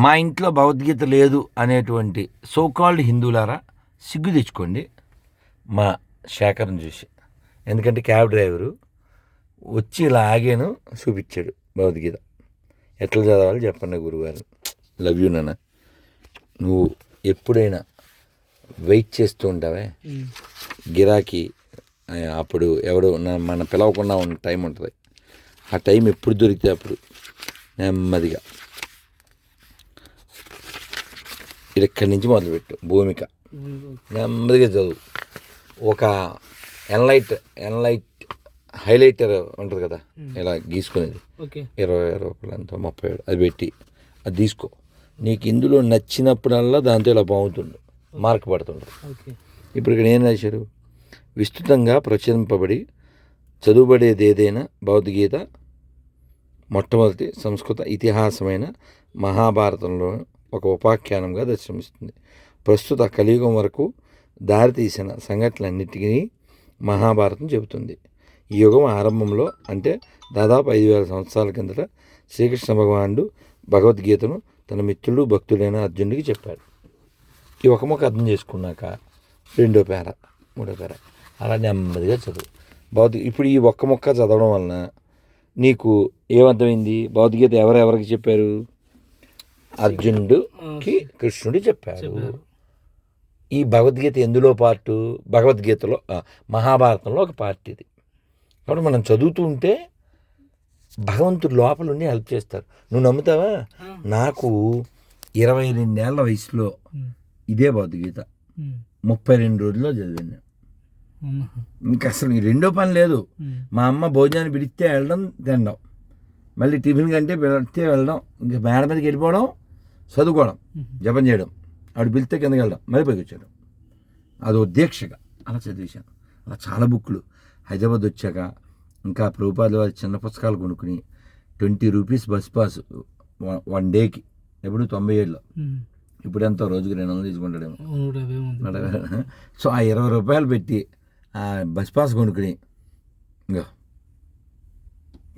మా ఇంట్లో భగవద్గీత లేదు అనేటువంటి సోకాల్డ్ హిందువులారా సిగ్గు తెచ్చుకోండి. మా శేఖర్ని చూసి. ఎందుకంటే క్యాబ్ డ్రైవరు వచ్చి ఇలా ఆగాను చూపించాడు భగవద్గీత. ఎట్లా చదవాలి చెప్పండి గురుగారు. లవ్ యూ నాన్న. నువ్వు ఎప్పుడైనా వెయిట్ చేస్తూ ఉంటావే? గిరాకీ ఆ, అప్పుడు ఎవడు మన పిలవకుండా ఉన్న టైం ఉంటుంది. ఆ టైం ఎప్పుడు దొరికితే అప్పుడు నెమ్మదిగా. ఇది ఇక్కడి నుంచి మొదలుపెట్టు. భూమిక. నెమ్మదిగా చదువు. ఒక ఎన్లైట్ ఎన్లైట్ హైలైటర్ ఉంటుంది కదా? ఇలా గీసుకునేది. ఇరవై రూపాయలు అంత ముప్పై ఏడు అది పెట్టి అది తీసుకో. నీకు ఇందులో నచ్చినప్పుడల్లా దాంతో ఇలా బాగుంటుంది మార్క్ పడుతుంది ఇప్పుడు ఇక్కడ ఏం రాశారు? విస్తృతంగా ప్రచురింపబడి చదువుబడేది ఏదైనా భగవద్గీత మొట్టమొదటి సంస్కృత ఇతిహాసమైన మహాభారతంలో ఒక ఉపాఖ్యానంగా దర్శనమిస్తుంది ప్రస్తుత కలియుగం వరకు దారితీసిన సంఘటనలన్నిటికీ మహాభారతం చెబుతుంది. ఈ యుగం ఆరంభంలో అంటే దాదాపు ఐదు వేల సంవత్సరాల కిందట శ్రీకృష్ణ భగవానుడు భగవద్గీతను తన మిత్రుడు భక్తుడైన అర్జునుడికి చెప్పాడు. ఈ ఒక మొక్క అర్థం చేసుకున్నాక రెండో పేర మూడో పేర. అలా నెమ్మదిగా చదువు. భౌతిక ఇప్పుడు ఈ ఒక్క ముక్క చదవడం వలన నీకు ఏమర్థమైంది? భౌతికత ఎవరెవరికి చెప్పారు? అర్జునుడికి కృష్ణుడు చెప్పారు. ఈ భగవద్గీత ఎందులో పార్టు భగవద్గీతలో మహాభారతంలో ఒక పార్ట్ ఇది. కాబట్టి మనం చదువుతూ ఉంటే భగవంతుడు లోపల ఉండి హెల్ప్ చేస్తారు. నువ్వు నమ్ముతావా? నాకు ఇరవై రెండేళ్ళ వయసులో ఇదే భగవద్గీత. ముప్పై రెండు రోజుల్లో చదివాను. ఇంకా అసలు రెండో పని లేదు. మా అమ్మ భోజనాన్ని పిలిస్తే వెళ్ళడం తినడం. మళ్ళీ టిఫిన్ కంటే పిలిస్తే వెళ్ళడం. ఇంకా మేడ మీదకి వెళ్ళిపోవడం. చదువుకోవడం జపం చేయడం ఆవిడ పిలిస్తే కిందకి వెళ్ళడం మళ్ళీ పైకి వచ్చాడు అది దీక్షగా అలా చదివేశాను. అలా చాలా బుక్లు హైదరాబాద్ వచ్చాక ఇంకా ప్రభుపాద వారి చిన్న పుస్తకాలు కొనుక్కుని twenty rupees bus pass one- డేకి ఎప్పుడు తొంభై ఏడులో. ఇప్పుడు ఎంతో రోజుకి రెండు వందలు తీసుకుంటాడేమో. సో ఆ ఇరవై రూపాయలు పెట్టి ఆ బస్ పాస్ కొనుక్కుని ఇంకా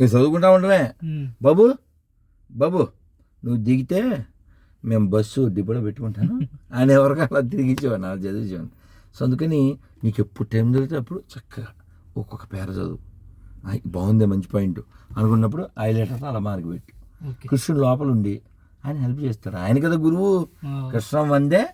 ఇంకా చదువుకుంటా ఉండమే. బాబు బాబు నువ్వు దిగితే మేము బస్సు డిపోలో పెట్టుకుంటాను. ఆయన ఎవరికి అలా తిరిగిచ్చేవాడు నాకు చదివించేవాడు సో అందుకని నీకు ఎప్పుడు టైం దొరికితే అప్పుడు చక్కగా ఒక్కొక్క పేర చదువు. బాగుంది మంచి పాయింట్. అనుకున్నప్పుడు హైలైటర్ అలా మార్క్ పెట్టు. కృష్ణుడు లోపల ఉండి ఆయన హెల్ప్ చేస్తాడు. ఆయన కదా గురువు. కృష్ణ వందే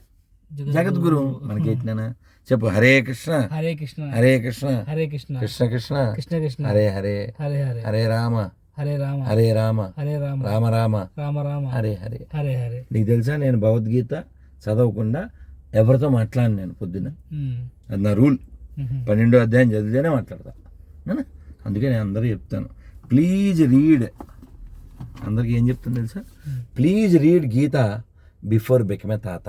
జగద్గురు. మనకి ఎట్లనా చెప్పు హరే కృష్ణ. హరే కృష్ణ. హరే కృష్ణ. హరే కృష్ణ. కృష్ణ కృష్ణ. కృష్ణ కృష్ణ. హరే హరే. హరే హరే. హరే రామ. హరే రామ. హరే రామ. హరే రామ. రామ రామ. రామ రామ. హరే హరే. హరే హరే. నీకు తెలుసా నేను భగవద్గీత చదవకుండా ఎవరితో మాట్లాడను నేను పొద్దున్న ఉమ్. అది నా రూల్. పన్నెండో అధ్యాయం చదివితేనే మాట్లాడతా? అందుకే నేను అందరూ చెప్తాను. Please read. అందరికీ ఏం చెప్తాను తెలుసా? Please read Geeta before become తాత.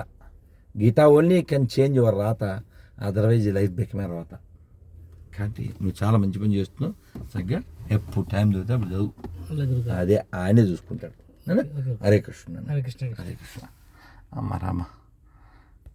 Geeta only can change your రాత అదర్వైజ్ లైఫ్ బెకమే రాత. కాబట్టి నువ్వు చాలా మంచి పని చేస్తున్నావు. చక్కగా ఎప్పుడు టైం దొరికితే అప్పుడు చదువు. అదే ఆయనే చూసుకుంటాడు. హరే కృష్ణ హరే కృష్ణ. హరే కృష్ణ. అమ్మ రామ.